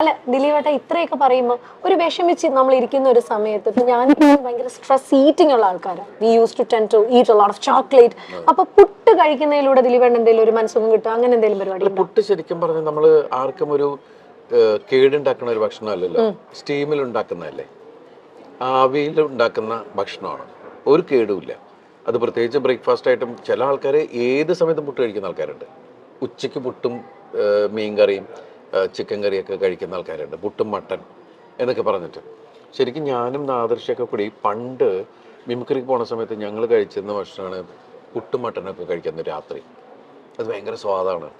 അല്ല ദിലീപേട്ട ഇത്രയൊക്കെ പറയുമ്പോൾ ഒരു വിഷമിച്ച് നമ്മൾ ഇരിക്കുന്ന ഒരു സമയത്ത് ഇപ്പൊ ഞാൻ ഭയങ്കര സ്ട്രെസ് ഈറ്റിംഗ് ഉള്ള ആൾക്കാരാണ് we use to tend to eat lot of chocolate അപ്പൊ പുട്ട് കഴിക്കുന്നതിലൂടെ ദിലീപേട്ട എന്തെങ്കിലും ഒരു മനസ്സുഖം കിട്ടും അങ്ങനെ എന്തെങ്കിലും പരിപാടി പുട്ട് ശരിക്കും പറഞ്ഞാൽ നമ്മൾ ആർക്കും ഒരു കേടുണ്ടാക്കുന്ന ഒരു ഭക്ഷണമല്ലല്ലോ സ്റ്റീമിൽ ഉണ്ടാക്കുന്നതല്ലേ. ആവിയിൽ ഉണ്ടാക്കുന്ന ഭക്ഷണമാണ്. ഒരു കേടുമില്ല അത് പ്രത്യേകിച്ച് ബ്രേക്ക്ഫാസ്റ്റ് ആയിട്ടും ചില ആൾക്കാർ ഏത് സമയത്തും പുട്ട് കഴിക്കുന്ന ആൾക്കാരുണ്ട്. ഉച്ചയ്ക്ക് പുട്ടും മീൻ മീൻകറിയും ഏഹ്, ചിക്കൻ കറിയൊക്കെ കഴിക്കുന്ന ആൾക്കാരുണ്ട്. പുട്ടും മട്ടൻ എന്നൊക്കെ പറഞ്ഞിട്ട്. ശരിക്കും ഞാനും നാദർശയൊക്കെ കൂടി പണ്ട് മിമിക്രിക്ക് പോണ സമയത്ത് ഞങ്ങൾ കഴിച്ചിരുന്ന ഭക്ഷണമാണ് പുട്ടും മട്ടനൊക്കെ കഴിക്കുന്നത് രാത്രി. അത് ഭയങ്കര സ്വാദാണ്.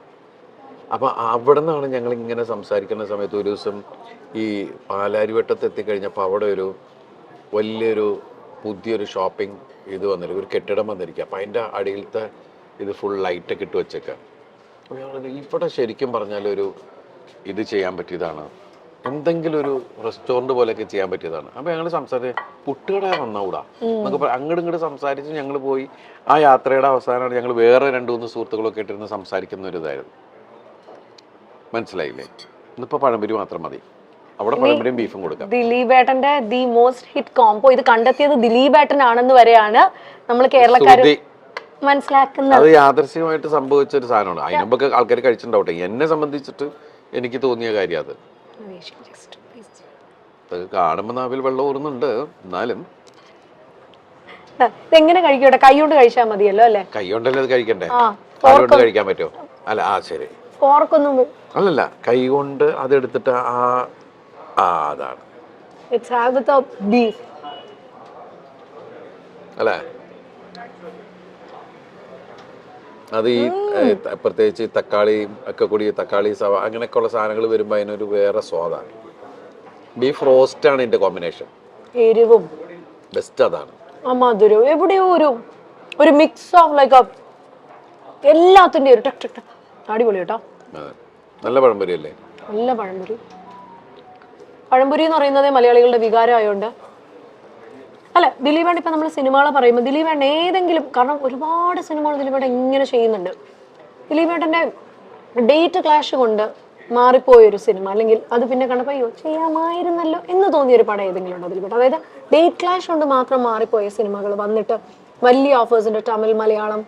അപ്പോൾ അവിടെ നിന്നാണ് ഞങ്ങൾ ഇങ്ങനെ സംസാരിക്കുന്ന സമയത്ത് ഒരു ദിവസം ഈ പാലാരിവട്ടത്ത് എത്തിക്കഴിഞ്ഞപ്പോൾ അവിടെ ഒരു വലിയൊരു പുതിയൊരു ഷോപ്പിംഗ് ഇത് വന്നിരിക്കും ഒരു കെട്ടിടം വന്നിരിക്കുക അപ്പം അതിന്റെ അടിയിലത്തെ ഇത് ഫുൾ ലൈറ്റൊക്കെ ഇട്ട് വെച്ചേക്കാം. അപ്പോൾ ഇവിടെ ശരിക്കും പറഞ്ഞാൽ ഒരു ഇത് ചെയ്യാൻ പറ്റിയതാണ്. എന്തെങ്കിലും ഒരു റെസ്റ്റോറന്റ് പോലെയൊക്കെ ചെയ്യാൻ പറ്റിയതാണ്. അപ്പോൾ ഞങ്ങൾ സംസാരിച്ച് പുട്ടുകട വന്നൂടാ നമുക്ക് അങ്ങോട്ട് ഇങ്ങോട്ട് സംസാരിച്ച് ഞങ്ങൾ പോയി. ആ യാത്രയുടെ അവസാനമാണ് ഞങ്ങൾ വേറെ രണ്ട് മൂന്ന് സുഹൃത്തുക്കളൊക്കെ ഇട്ടിരുന്ന് സംസാരിക്കുന്ന ഒരു ഇതായിരുന്നു. മനസ്സിലായില്ലേ? ഇന്നിപ്പോൾ പഴംപൊരി മാത്രം മതി. അവിടെ പഴംപൊരിയും ബീഫും കൊടുക്കാം. ദിലീപേട്ടന്റെ ദി മോസ്റ്റ് ഹിറ്റ് കോംബോ ഇത് കണ്ടെത്തിയത് ദിലീപേട്ടൻ ആണെന്ന് വരെയാണ് നമ്മൾ കേരളക്കാർ ശ്രുതി. മനസ്സിലാക്കുന്നത്. അത് യാദർശികമായിട്ട് സംഭവിച്ച ഒരു സാധനമാണ്. അതിനുമ്പൊക്കെ ആൾക്കാർ കഴിച്ചിട്ടുണ്ടാവട്ടെ. എന്നെ സംബന്ധിച്ചിട്ട് എനിക്ക് തോന്നിയ കാര്യം അത്. കാണുമ്പോൾ നാവിൽ വെള്ളം ഊറുന്നുണ്ട്. എന്നാലും എങ്ങനെ കഴിക്കട്ടെ കൈ കൊണ്ട് കഴിച്ചാൽ മതിയല്ലോ അല്ലേ? കൈ കൊണ്ടല്ലേ അത് കഴിക്കണ്ടേ? ആ കാലുകൊണ്ട് കഴിക്കാൻ പറ്റുമോ? അല്ല ആ ശരി. അല്ലല്ല കൈകൊണ്ട് അത് എടുത്തിട്ട് ആ ആ അതാണ്. അല്ലേ? അത് ഈ പ്രത്യേകിച്ച് തക്കാളി ഒക്കെ കൂടി തക്കാളി സവ അങ്ങനെയൊക്കെയുള്ള സാധനങ്ങൾ വരുമ്പോൾ അതിനൊരു വേറെ സ്വാദാണ്. ബീഫ് റോസ്റ്റ് ആണ് ഇതിന്റെ കോമ്പിനേഷൻ. എരിവും. ബെസ്റ്റ് അതാണ്. ആ മധുരവും. എവിടെയോ ഒരു ഒരു മിക്സ് ഓഫ് ലൈക്ക് എല്ലാത്തിന്റെ ഒരു ടക് ടക് ടക്. അടിപൊളി കേട്ടോ. നല്ല പഴംപൊരി അല്ലേ? നല്ല പഴംപൊരി. പഴംപൊരി എന്ന് പറയുന്നത് മലയാളികളുടെ വികാരമായോണ്ട് അല്ല ദിലീപേണ്ട ഇപ്പം നമ്മൾ സിനിമകളെ പറയുമ്പോൾ ദിലീപേണ്ട ഏതെങ്കിലും കാരണം ഒരുപാട് സിനിമകൾ ദിലീപേട്ട ഇങ്ങനെ ചെയ്യുന്നുണ്ട്. ദിലീപേട്ടന്റെ ഡേറ്റ് ക്ലാഷ് കൊണ്ട് മാറിപ്പോയൊരു സിനിമ അല്ലെങ്കിൽ അത് പിന്നെ കണ്ടപ്പോൾ അയ്യോ ചെയ്യാമായിരുന്നല്ലോ എന്ന് തോന്നിയ ഒരു പടം ഏതെങ്കിലും ഉണ്ടോ ദിലീപേട്ട അതായത് ഡേറ്റ് ക്ലാഷ് കൊണ്ട് മാത്രം മാറിപ്പോയ സിനിമകൾ വന്നിട്ട് വലിയ ഓഫേഴ്സിന്റെ തമിഴ് മലയാളം.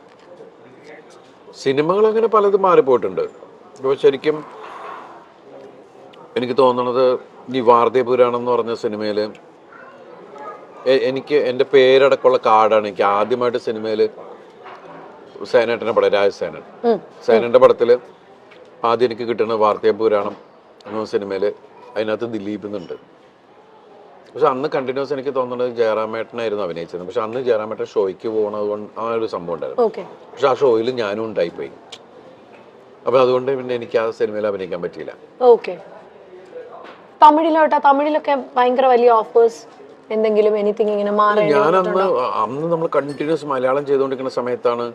സിനിമകൾ അങ്ങനെ പലതും മാറിപ്പോയിട്ടുണ്ട്. ശരിക്കും എനിക്ക് തോന്നുന്നത് ഈ വാർദ്ധേ പുരാണം എന്ന് പറഞ്ഞ സിനിമയിൽ എനിക്ക് എന്റെ പേരടക്കമുള്ള കാർഡാണ് എനിക്ക് ആദ്യമായിട്ട് സിനിമയിൽ സേനേട്ടന്റെ പടം രാജസേനൻ സേനേട്ടന്റെ സേനന്റെ പടത്തിൽ ആദ്യം എനിക്ക് കിട്ടുന്ന വാർത്തയ പുരാണം എന്ന സിനിമയിൽ അതിനകത്ത് ദിലീപ് എന്നുണ്ട്. പക്ഷെ അന്ന് കണ്ടിന്യൂസ് എനിക്ക് തോന്നുന്നത് ജയറാമേട്ടനായിരുന്നു അഭിനയിച്ചത്. പക്ഷെ അന്ന് ജയറാമേട്ടൻ ഷോയ്ക്ക് പോകുന്നത് കൊണ്ട് ആ ഒരു സംഭവം ഉണ്ടായിരുന്നു. പക്ഷെ ആ ഷോയിൽ ഞാനും ഉണ്ടായിപ്പോയി. അപ്പൊ അതുകൊണ്ട് പിന്നെ എനിക്ക് ആ സിനിമയിൽ അഭിനയിക്കാൻ പറ്റിയില്ല. ഓക്കെ. തമിഴിലോട്ടാ തമിഴിലൊക്കെ ഭയങ്കര വലിയ ഓഫേഴ്സ് എന്തെങ്കിലും എനിത്തിങ് ഇങ്ങനെ മാറി ഞാനന്ന് അന്ന് നമ്മൾ കണ്ടിന്യൂസ് മലയാളം ചെയ്തുകൊണ്ടിരിക്കുന്ന സമയത്താണ്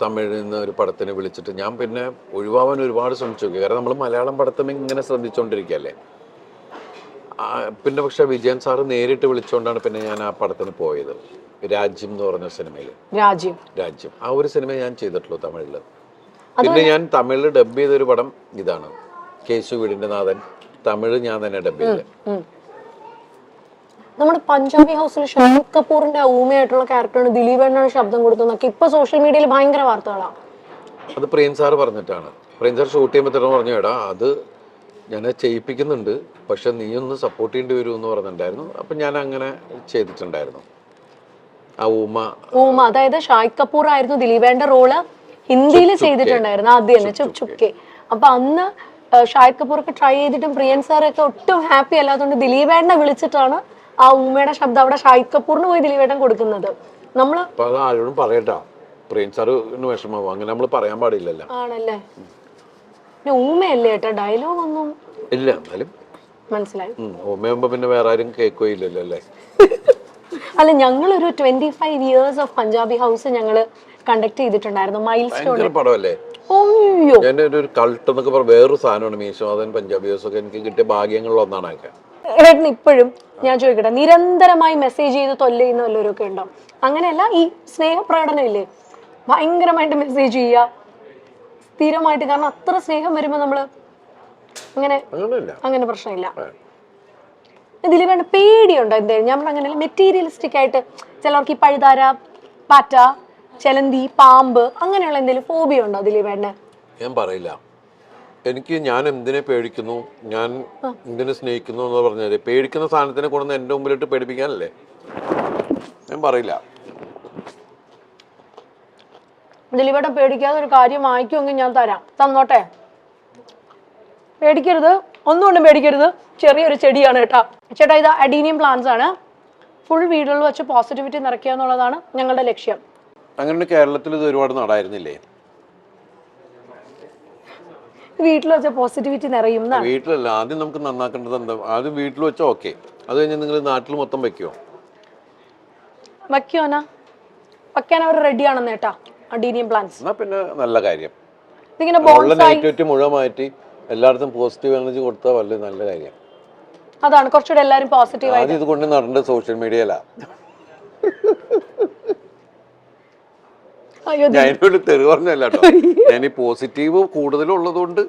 തമിഴിൽ നിന്ന് ഒരു പടത്തിന് വിളിച്ചിട്ട് ഞാൻ പിന്നെ ഒഴിവാവാൻ ഒരുപാട് ശ്രമിച്ചു. കാരണം നമ്മൾ മലയാളം പടത്തും ഇങ്ങനെ ശ്രദ്ധിച്ചുകൊണ്ടിരിക്കുകയല്ലേ പിന്നെ പക്ഷെ വിജയൻ സാറ് നേരിട്ട് വിളിച്ചുകൊണ്ടാണ് പിന്നെ ഞാൻ ആ പടത്തിന് പോയത്. രാജ്യം എന്ന് പറഞ്ഞ സിനിമയിൽ. രാജ്യം. രാജ്യം. ആ ഒരു സിനിമ ഞാൻ ചെയ്തിട്ടുള്ളൂ തമിഴിൽ പിന്നെ ഞാൻ തമിഴിൽ ഡബ് ചെയ്തൊരു പടം ഇതാണ്. കേശു വീടിന്റെ നാഥൻ. തമിഴ് ഞാൻ തന്നെ ഡബ് ചെയ്തത്. നമ്മുടെ പഞ്ചാബി ഹൗസിൽ ഷാഹിദ് കപൂറിന്റെ ഊമയായിട്ടുള്ള ക്യാരക്ടറാണ് ദിലീപ് ദിലീപേണ്ണാണ് ശബ്ദം കൊടുത്തതെന്നൊക്കെ ഇപ്പൊ സോഷ്യൽ മീഡിയയിൽ ഭയങ്കര വാർത്തകളാണ് അത് പ്രേം സാർ പറഞ്ഞിട്ടാണ്. പ്രേം സാർ ഷൂട്ട് ചെയ്യുമ്പോൾ തന്നെ പറഞ്ഞു എടാ അത് ഞാൻ ചെയ്യിപ്പിക്കുന്നുണ്ട് പക്ഷെ നീ ഒന്ന് സപ്പോർട്ട് ചെയ്യേണ്ടി വരും എന്ന് പറഞ്ഞിട്ടുണ്ടായിരുന്നു. അപ്പം ഞാൻ അങ്ങനെ ചെയ്തിട്ടുണ്ടായിരുന്നു. ആ ഊമ ഊമ അതായത് ഷാഹിദ് കപൂർ ആയിരുന്നു ദിലീപേന്റെ റോൾ ഹിന്ദിയിൽ ചെയ്തിട്ടുണ്ടായിരുന്നു ആദ്യം തന്നെ ചുപ് ചുപ്കെ അപ്പൊ അന്ന് ഷായ് കപൂർ ഒക്കെ ട്രൈ ചെയ്തിട്ടും പ്രിയൻ സാറൊക്കെ ഒട്ടും ഹാപ്പി അല്ലാത്തതുകൊണ്ട് ദിലീപേണ്ണ വിളിച്ചിട്ടാണ് ആ ഊമയുടെ ശബ്ദം അവിടെ ഷാഹിദ് കപൂറിന് പോയി ദിലീപേട്ടൻ കൊടുക്കുന്നത്. അത് ആരോടും പറയട്ടാ പ്രേം സാറ് വിഷമാവും അങ്ങനെ നമ്മൾ പറയാൻ പാടില്ലല്ലോ. ആണല്ലേ? പിന്നെ ഊമയല്ലേ ഏട്ടാ? ഡയലോഗ് ഒന്നും ഇല്ല എന്നാലും മനസ്സിലായി. പിന്നെ വേറെ ആരും കേൾക്കുകയില്ലല്ലോ അല്ലേ? അല്ല ഞങ്ങളൊരു twenty five years of Punjabi house ഞങ്ങൾ കണ്ടക്ട് ചെയ്തിട്ടുണ്ടായിരുന്നു. മൈൽ സ്റ്റോൺ ഭയങ്കര പടമല്ലേ? ഓയ്യോ ഞാൻ ഒരു കൾട്ട് എന്നൊക്കെ പറഞ്ഞ വേറൊരു സാധനമാണ് മീശോദൻ പഞ്ചാബി ഹൗസ് ഒക്കെ എനിക്ക് കിട്ടിയ ഭാഗ്യങ്ങളിൽ ഒന്നാണ് അതൊക്കെ. ഏട്ടൻ ഇപ്പോഴും ഞാൻ ചോദിക്കട്ടെ നിരന്തരമായി മെസ്സേജ് ചെയ്ത് തൊല്ല ചെയ്യുന്ന വല്ലവരൊക്കെ ഉണ്ടോ? അങ്ങനെയല്ല ഈ സ്നേഹപ്രകടനം ഇല്ലേ ഭയങ്കരമായിട്ട് മെസ്സേജ് ചെയ്യുക. സ്ഥിരമായിട്ട് കാരണം അത്ര സ്നേഹം വരുമ്പോൾ നമ്മൾ അങ്ങനെ അങ്ങനെ പ്രശ്നമില്ല. ദിലീപേണ്ട പേടിയുണ്ടോ എന്തായാലും? നമ്മൾ അങ്ങനെ മെറ്റീരിയലിസ്റ്റിക് ആയിട്ട് ചിലർക്ക് ഈ പഴുതാര പാറ്റ ചെലന്തി പാമ്പ് അങ്ങനെയുള്ള എന്തെങ്കിലും ഫോബിയ ഉണ്ടോ വേണ്ട? ഞാൻ പറയില്ല. എനിക്ക് ഞാൻ എന്തിനെ പേടിക്കുന്നു? ഞാൻ എന്തിനെ സ്നേഹിക്കുന്നു എന്ന് പറഞ്ഞാൽ പേടിക്കുന്ന സാധനത്തിനെ കൊണ്ടുവന്ന് എന്റെ മുമ്പിലിട്ട് പേടിപ്പിക്കാനല്ലേ? ഞാൻ പറയില്ല. ദിലീപേട്ട പേടിക്കാതെ ഒരു കാര്യം വാങ്ങിക്കുമെങ്കിൽ ഞാൻ തരാം. തന്നോട്ടെ. പേടിക്കരുത്. ഒന്നുകൊണ്ടും പേടിക്കരുത്. ചെറിയൊരു ചെടിയാണ് കേട്ടാ. ചേട്ടാ ഇത് അഡീനിയം പ്ലാന്റ്സ് ആണ്. ഫുൾ വീടുകളിൽ വെച്ച് പോസിറ്റിവിറ്റി നിറയ്ക്കുക എന്നുള്ളതാണ് ഞങ്ങളുടെ ലക്ഷ്യം. അങ്ങനെ കേരളത്തിൽ ഇത് ഒരുപാട് നടായിരുന്നില്ലേ? വീട്ടിൽ വെച്ച പോസിറ്റിവിറ്റി നിറയും എന്നാണ്. വീട്ടിലല്ല ആദ്യം നമുക്ക് നന്നാക്കേണ്ടത് എന്താ? ആദ്യം വീട്ടിൽ വെച്ചാൽ ഓക്കെ അത് കഴിഞ്ഞ് നിങ്ങൾ നാട്ടിൽ മൊത്തം വെക്കുമോ വയ്ക്കുവാനാ വയ്ക്കാൻ അവർ റെഡി ആണെന്ന് കേട്ടാ. അഡീനിയം പ്ലാന്റ്സ് എന്നാ പിന്നെ നല്ല കാര്യം. ഇതിങ്ങനെ ഉള്ള ബോൺസായി നെഗറ്റിവിറ്റി മുഴുവൻ മാറ്റി എല്ലായിടത്തും പോസിറ്റീവ് എനർജി കൊടുത്താൽ വലിയ നല്ല കാര്യം. അതാണ്. കുറച്ചുകൂടെ എല്ലാവരും പോസിറ്റീവ് ആദ്യം ഇത് കൊണ്ട് നടേണ്ടത് സോഷ്യൽ മീഡിയയിലാ എന്നോട് തെറി പറഞ്ഞല്ല കേട്ടോ. ഞാൻ ഈ പോസിറ്റീവ് കൂടുതലുള്ളതുകൊണ്ട്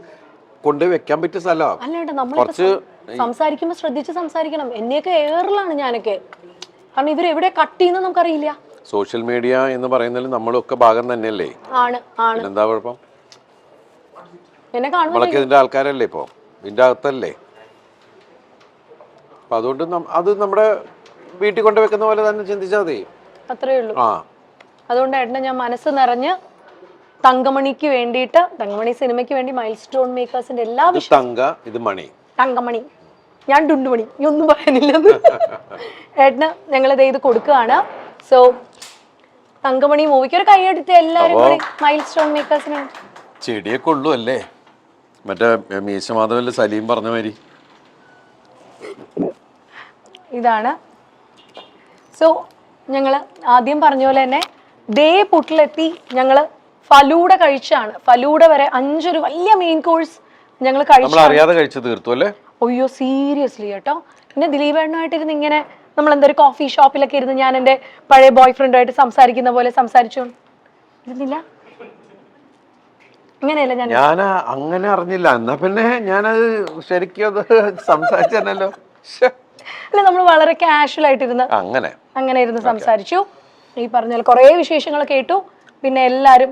കൊണ്ട് വെക്കാൻ പറ്റിയ സ്ഥലമാണ്. കുറച്ച് സംസാരിക്കുമ്പോൾ ശ്രദ്ധിച്ച് സംസാരിക്കണം. എന്നെയൊക്കെ ഏറിലാണ് ഞാനൊക്കെ. കാരണം ഇവർ എവിടെ കട്ട് ചെയ്യുന്ന നമുക്കറിയില്ല. സോഷ്യൽ മീഡിയ എന്ന് പറയുന്നതിൽ നമ്മളൊക്കെ ഭാഗം തന്നെയല്ലേ? ആണ് ആണ്. എന്താ കുഴപ്പം? എന്നെ നമ്മളൊക്കെ ഇതിന്റെ ആൾക്കാരല്ലേ ഇപ്പോ? ഇതിന്റെ അകത്തല്ലേ? അപ്പൊ അതുകൊണ്ട് അത് നമ്മുടെ വീട്ടിൽ കൊണ്ടുവെക്കുന്ന പോലെ തന്നെ ചിന്തിച്ചാൽ മതി. അത്രേ ഉള്ളൂ. ആ. അതുകൊണ്ട് ഏട്ടനെ ഞാൻ മനസ്സ് നിറഞ്ഞ് തങ്കമണിക്ക് വേണ്ടിയിട്ട് തങ്കമണി സിനിമയ്ക്ക് വേണ്ടി മൈൽ സ്റ്റോൺ മേക്കേഴ്സിന്റെ എല്ലാ തങ്ക ഇത് മണി. തങ്കമണി. ഞാൻ ഡുണ്ടുമണി. നീ ഒന്നും പറയാനില്ലെന്ന്. ഏട്ടന് ഞങ്ങളിത് ഇത് കൊടുക്കുകയാണ്. സോ തങ്കമണി മൂവിക്ക് ഒരു കൈയെടുത്ത് എല്ലാവരും കൂടി മൈൽ സ്റ്റോൺ മേക്കേഴ്സിന് ചെടിയൊക്കെ ഉള്ളൂ അല്ലേ? മറ്റേ മീശ മാധവല്ലേ സലീം പറഞ്ഞ മാതിരി. ഇതാണ്. സോ ഞങ്ങൾ ആദ്യം പറഞ്ഞ പോലെ തന്നെ ദേ പുട്ടിലെത്തി ഞങ്ങൾ ഫലൂഡ കഴിച്ചാണ്. ഫലൂഡ വരെ അഞ്ചൊരു വലിയ മെയിൻ കോഴ്സ് ഞങ്ങൾ കഴിച്ചു കഴിച്ചു തീർത്തു അല്ലേ? അയ്യോ സീരിയസ്ലി കേട്ടോ. പിന്നെ ദിലീപേണ്ണായിട്ടിരുന്ന് ഇങ്ങനെ നമ്മൾ എന്തൊരു കോഫി ഷോപ്പിലൊക്കെ ഇരുന്ന് ഞാൻ എന്റെ പഴയ ബോയ് ഫ്രണ്ടുമായിട്ട് സംസാരിക്കുന്ന പോലെ സംസാരിച്ചു. ഇരുന്നില്ല അങ്ങനെയല്ല ഞാൻ ഞാൻ അങ്ങനെ അറിഞ്ഞില്ല. എന്നാ പിന്നെ ഞാനത് ശരിക്കും അത് സംസാരിച്ചല്ലോ അല്ല നമ്മൾ വളരെ കാഷ്വൽ ആയിട്ടിരുന്ന് അങ്ങനെ. അങ്ങനെ ഇരുന്ന് സംസാരിച്ചു. ഈ പറഞ്ഞ കുറെ വിശേഷങ്ങൾ കേട്ടു. പിന്നെ എല്ലാരും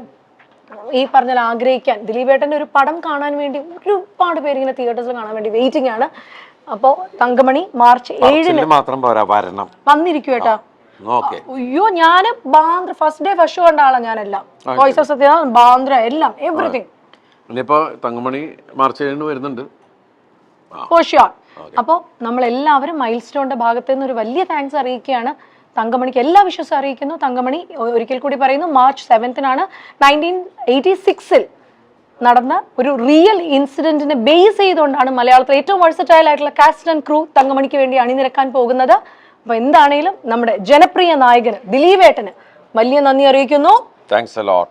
ഈ പറഞ്ഞാൽ ആഗ്രഹിക്കാൻ ദിലീപേട്ടന്റെ ഒരു പടം കാണാൻ വേണ്ടി ഒരുപാട് പേര് ഇങ്ങനെ തിയേറ്റേഴ്സിൽ കാണാൻ വേണ്ടി വെയിറ്റിംഗ് ആണ്. അപ്പോ തങ്കമണി മാർച്ച് ഏഴിന് മാത്രം പോരാ വരണം. വന്നിരിക്കും കേട്ടോ. അയ്യോ ഞാൻ Bandra first day first show കണ്ട ആളാ ഞാനെല്ലാം. വോയിസ് ഓഫ് സത്യ ബാന്ദ്ര എല്ലാം എവറിഥിങ് ഇനിയിപ്പോ തങ്കമണി മാർച്ച് ഏഴിന് വരുന്നുണ്ട്. അപ്പോൾ നമ്മളെല്ലാവരും മൈൽ സ്റ്റോണിന്റെ ഭാഗത്ത് നിന്ന് ഒരു വലിയ താങ്ക്സ് അറിയിക്കുകയാണ്. തങ്കമണിക്ക് എല്ലാ വിശ്വസം അറിയിക്കുന്നു. തങ്കമണി ഒരിക്കൽ കൂടി പറയുന്നു മാർച്ച് സെവൻത്തിനാണ് നയന്റീൻ എയ്റ്റി സിക്സിൽ നടന്ന ഒരു റിയൽ ഇൻസിഡന്റിനെ ബേസ് ചെയ്തുകൊണ്ടാണ് മലയാളത്തിലെ ഏറ്റവും വഴ്സറ്റൈൽ ആയിട്ടുള്ള കാസ്റ്റ് ആൻഡ് ക്രൂ തങ്കമണിക്ക് വേണ്ടി അണിനിരക്കാൻ പോകുന്നത്. അപ്പൊ എന്താണേലും നമ്മുടെ ജനപ്രിയ നായകന് ദിലീപേട്ടന് വലിയ നന്ദി അറിയിക്കുന്നു. Thanks a lot